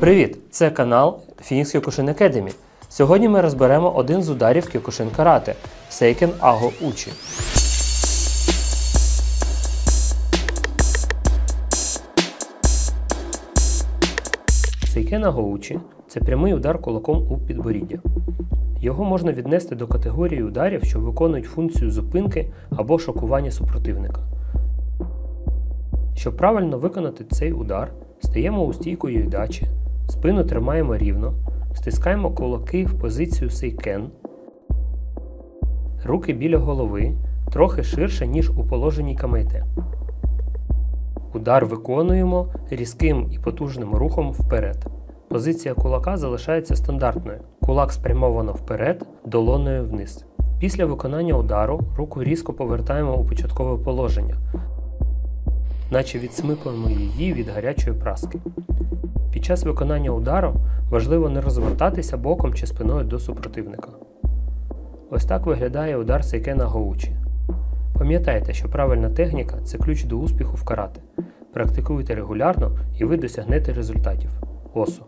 Привіт! Це канал Phoenix Kyokushin Academy. Сьогодні ми розберемо один з ударів Kyokushin Карате – Seiken Ago Uchi. Сейкен Аго Учі – це прямий удар кулаком у підборіддя. Його можна віднести до категорії ударів, що виконують функцію зупинки або шокування супротивника. Щоб правильно виконати цей удар, стаємо у стійку юйдачі, спину тримаємо рівно, стискаємо кулаки в позицію сейкен, руки біля голови, трохи ширше, ніж у положенні камейте. Удар виконуємо різким і потужним рухом вперед. Позиція кулака залишається стандартною. Кулак спрямовано вперед, долоною вниз. Після виконання удару руку різко повертаємо у початкове положення, наче відсмикуємо її від гарячої праски. Під час виконання удару важливо не розвертатися боком чи спиною до супротивника. Ось так виглядає удар Сейкена Гоучі. Пам'ятайте, що правильна техніка це ключ до успіху в карате. Практикуйте регулярно і ви досягнете результатів. Осо.